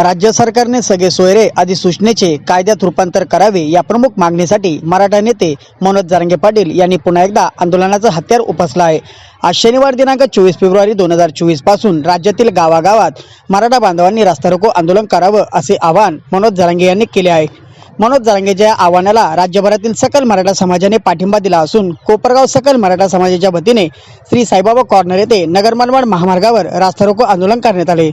राज्य सरकारने सगळे सोयरे आधी सूचनेचे कायद्यात रूपांतर करावे या प्रमुख मागणीसाठी मराठा नेते मनोज जारंगे पाटील यांनी पुन्हा एकदा आंदोलनाचं हत्यार उपसलं आहे. आज शनिवार दिनांक चोवीस फेब्रुवारी दोन हजार चोवीसपासून राज्यातील गावागावात मराठा बांधवांनी रास्ता रोको आंदोलन करावं असे आवाहन मनोज जारंगे यांनी केले आहे. मनोज जरांगेच्या या आव्हानाला राज्यभरातील सकल मराठा समाजाने पाठिंबा दिला असून कोपरगाव सकल मराठा समाजाच्या वतीने श्री साईबाबा कॉर्नर येथे नगरमनमाड महामार्गावर रास्ता रोको आंदोलन करण्यात आले.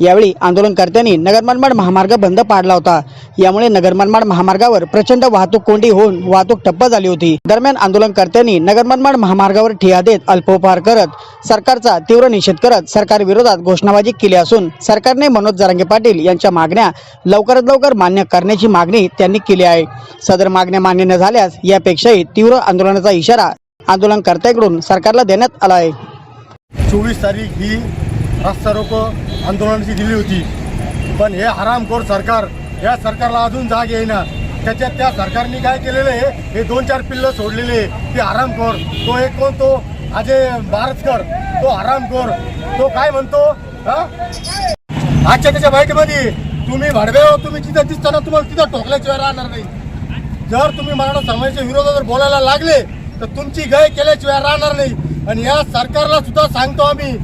यावेळी आंदोलनकर्त्यांनी नगर मनमाड महामार्ग बंद पाडला होता. यामुळे नगर मनमाड महामार्गावर प्रचंड वाहतूक कोंडी होऊन वाहतूक ठप्प झाली होती. दरम्यान आंदोलनकर्त्यांनी नगर मनमाड महामार्गावर ठिया देत अल्पोपहार करत सरकारचा तीव्र निषेध करत सरकार विरोधात घोषणाबाजी केली असून सरकारने मनोज जरांगे पाटील यांच्या मागण्या लवकरात लवकर मान्य करण्याची मागणी त्यांनी केली आहे. सदर मागण्या मान्य न झाल्यास यापेक्षाही तीव्र आंदोलनाचा इशारा आंदोलनकर्त्याकडून सरकारला देण्यात आला आहे. चोवीस तारीख ही रास्ता रोको आंदोलनाची दिली होती. पण हे हरामखोर सरकार या सरकारला अजून जाग येईना. त्याच्यात त्या सरकारने काय केलेलं आहे? हे दोन चार पिल्लं सोडलेले ते हरामखोर. तो एक कोण? तो अजय बारसकर तो हरामखोर. तो काय म्हणतो? आजच्या त्याच्या बैठकीमध्ये तुम्ही भडवे हो तुम्ही तिथं दिसताना तुम्हाला तिथं टोकल्याशिवाय राहणार नाही. जर तुम्ही मराठा समाजाच्या विरोधात जर बोलायला लागले तर तुमची गय केल्याशिवाय राहणार नाही. आणि या सरकारला सुद्धा सांगतो आम्ही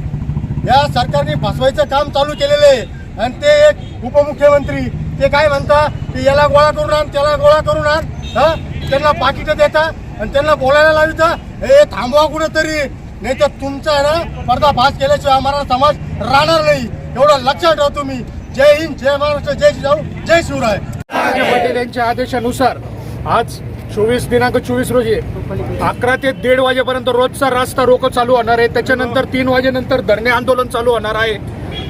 या सरकारने फसवायचं काम चालू केलेलं आहे. आणि ते एक उपमुख्यमंत्री ते काय म्हणता की याला गोळा करून आण त्याला गोळा करून आण हा? त्यांना पाकिटं देता आणि त्यांना बोलायला लाविता हे थांबवा कुठंतरी. नाही तर तुमचा ना ना पर्दाफाश केल्याशिवाय आम्हाला समाज राहणार नाही. एवढं लक्षात ठेवा तुम्ही. जय हिंद जय महाराष्ट्र जय जिजाऊ जय शिवराय. जरांगे यांच्या आदेशानुसार आज चोवीस दिनांक चोवीस रोजी अकरा ते दीड वाजेपर्यंत रोजचा रास्ता रोको चालू होणार आहे. त्याच्यानंतर तीन वाजेनंतर धरणे आंदोलन चालू होणार आहे.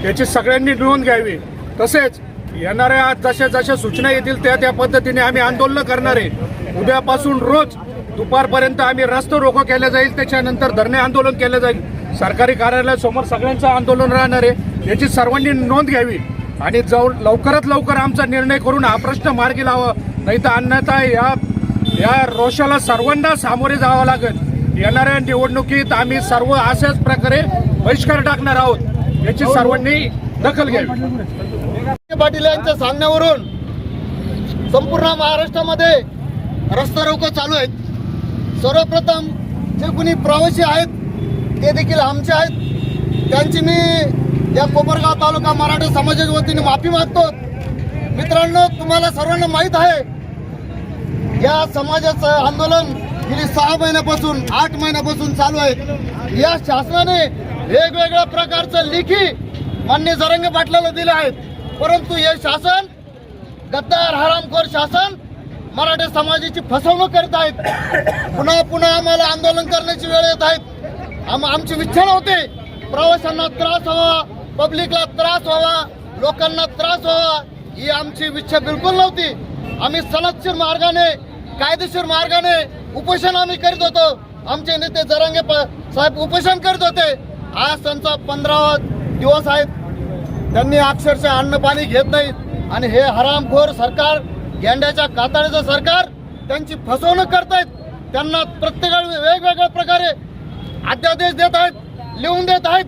याची सगळ्यांनी नोंद घ्यावी. तसेच येणाऱ्या आज जशा जशा सूचना येतील त्या त्या पद्धतीने आम्ही आंदोलन करणार आहे. उद्यापासून रोज दुपारपर्यंत आम्ही रस्तो रोको केला जाईल. त्याच्यानंतर धरणे आंदोलन केलं जाईल. सरकारी कार्यालयासमोर सगळ्यांचं आंदोलन राहणार आहे. याची सर्वांनी नोंद घ्यावी. आणि जाऊन लवकरात लवकर आमचा निर्णय करून हा प्रश्न मार्गी लावा. नाही तर अन्यथा या या रोषाला सर्वांना सामोरे जावं लागेल. येणाऱ्या निवडणुकीत आम्ही सर्व अशाच प्रकारे बहिष्कार टाकणार आहोत. याची सर्वांनी दखल घ्यावी. पाटील यांच्या सांगण्यावरून संपूर्ण महाराष्ट्रामध्ये रस्ता रोको चालू आहेत. सर्वप्रथम जे कोणी प्रवासी आहेत ते देखील आमचे आहेत. त्यांची मी या कोपरगाव तालुका मराठा समाजाच्या वतीने माफी मागतो. मित्रांनो तुम्हाला सर्वांना माहीत आहे या समाजाचं आंदोलन गेली सहा महिन्यापासून आठ महिन्यापासून चालू आहे. या शासनाने वेगवेगळ्या प्रकारचं लेखी मान्य जरंग पाटलाला दिले आहेत परंतु हे शासन गद्दार हरामखोर शासन मराठा समाजाची फसवणूक करत आहेत. पुन्हा पुन्हा आम्हाला आंदोलन करण्याची वेळ येत आहेत आम आमची इच्छा नव्हती. प्रवाशांना त्रास व्हावा पब्लिकला त्रास व्हावा लोकांना त्रास व्हावा ही आमची इच्छा बिलकुल नव्हती. आम्ही सनदशीर मार्गाने कायदेशीर मार्गाने उपोषण आम्ही करीत होतो. आमचे नेते जरांगे साहेब उपोषण करत होते. आज त्यांचा पंधरावा दिवस आहेत त्यांनी अक्षरशः अन्न पाणी घेत नाहीत आणि हे हरामखोर सरकार गेंड्याच्या कातळीचं सरकार त्यांची फसवणूक करतायत. त्यांना प्रत्येकाला वेगवेगळ्या प्रकारे अध्यादेश देत आहेत लिहून देत आहेत.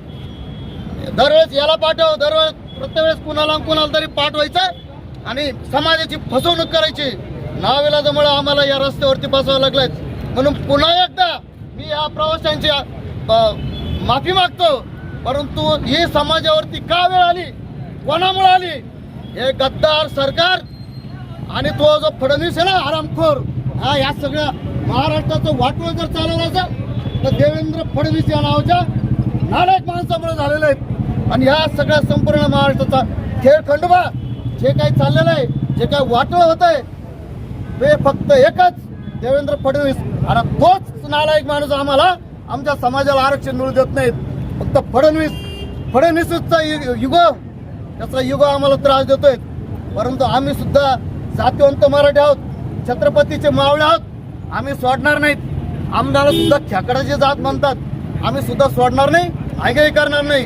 दरवेळेस याला पाठव दरवेळेस प्रत्येक वेळेस कुणाला कुणाला तरी पाठवायचं आणि समाजाची फसवणूक करायची. नाविलाजामुळे आम्हाला या रस्त्यावरती बसावं लागलंय. म्हणून पुन्हा एकदा मी या प्रवाशांची माफी मागतो. परंतु ही समाजावरती का वेळ आली? कोणामुळे आली? हे गद्दार सरकार आणि तो जो फडणवीस आहे ना आरामखोर हा या सगळ्या महाराष्ट्राचं वाटोळ जर चालवलं असेल तर देवेंद्र फडणवीस या नावाच्या नालायक माणसामुळे झालेलं आहे. आणि ह्या सगळ्या संपूर्ण महाराष्ट्राचा खेळ खंडोबा जे काही चाललेलं आहे जे काही वाटोळ होत आहे ते फक्त एकच देवेंद्र फडणवीस. आणि तोच नालायक माणूस आम्हाला आमच्या समाजाला आरक्षण मिळू देत नाहीत. फक्त फडणवीस फडणवीसचा युग त्याचा युग आम्हाला त्रास देतोय. परंतु आम्ही सुद्धा जातीवंत मराठी आहोत छत्रपतीचे मावळे आहोत. आम्ही सोडणार नाहीत. आमदार सुद्धा खेकडाची जात म्हणतात. आम्ही सुद्धा सोडणार नाही आगेही करणार नाही.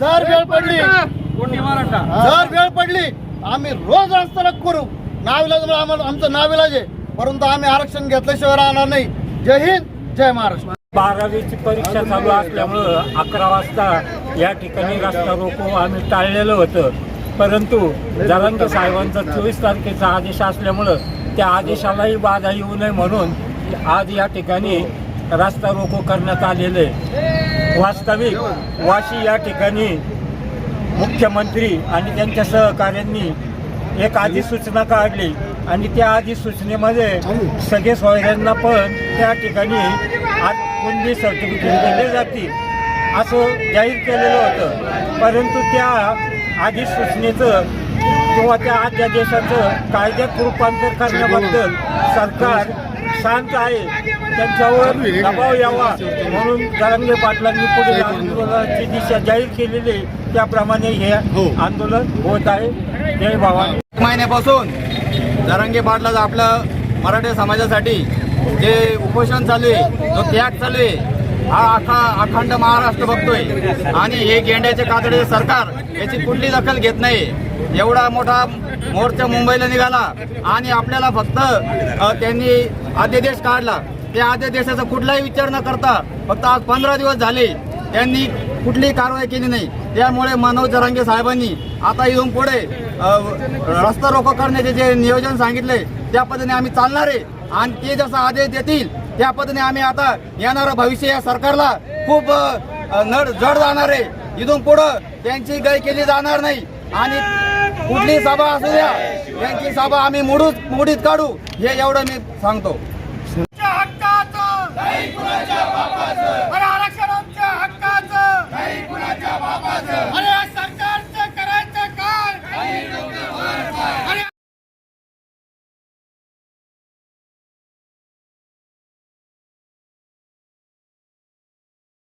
जर वेळ पडली जर वेळ पडली आम्ही रोज रस्ता करू. नाविलाज म्हणजे आम्हाला आमचं नाविलाज आहे. परंतु आम्ही आरक्षण घेतल्याशिवाय राहणार नाही. जय हिंद जय महाराष्ट्र. बारावीची परीक्षा चालू असल्यामुळं अकरा वाजता या ठिकाणी रस्ता रोको आम्ही टाळलेलं होतं. परंतु जलंक साहेबांचा चोवीस तारखेचा आदेश असल्यामुळं त्या आदेशालाही बाधा येऊ नये म्हणून आज या ठिकाणी रस्ता रोको करण्यात आलेलं आहे. वास्तविक वाशी या ठिकाणी मुख्यमंत्री आणि त्यांच्या सहकाऱ्यांनी एक अधिसूचना काढली. आणि त्या अधिसूचनेमध्ये सगळे सोयऱ्यांना पण त्या ठिकाणी आज कुंडी सर्टिफिकेट दिले जातील असं जाहीर केलेलं होतं. परंतु त्या अधिसूचनेचं किंवा त्या अध्यादेशाचं कायद्यात रूपांतर करण्याबद्दल सरकार शांत आहे. त्यांच्यावर दबाव यावा. म्हणून जरांगे पाटलांनी पुढे आंदोलनाची दिशा जाहीर केलेली आहे. त्याप्रमाणे हे आंदोलन होत आहे. जय भवानी. महिन्यापासून जरांगे पाटलाचं आपलं मराठी समाजासाठी जे उपोषण चालू आहे जो त्याग चालू आहे हा अखा अखंड महाराष्ट्र बघतोय. आणि हे गेंड्याचे कातडे सरकार याची कुठली दखल घेत नाही. एवढा मोठा मोर्चा मुंबईला निघाला आणि आपल्याला फक्त त्यांनी अध्यादेश काढला. त्या अध्यादेशाचा कुठलाही विचार न करता फक्त आज पंधरा दिवस झाले त्यांनी कुठलीही कारवाई केली नाही. त्यामुळे मनोज जरांगे साहेबांनी आता इथून पुढे रस्ता रोको करण्याचे जे नियोजन सांगितले त्या पद्धतीने आम्ही चालणार आहे. आणि ते जसा आदेश देतील त्या पद्धतीने आम्ही आता येणारं भविष्य या सरकारला खूप नड जड जाणार आहे. इथून पुढं त्यांची गय केली जाणार नाही. आणि कुठली सभा असू द्या यांची सभा आम्ही मोडूच मोडीत काढू हे एवढं मी सांगतो.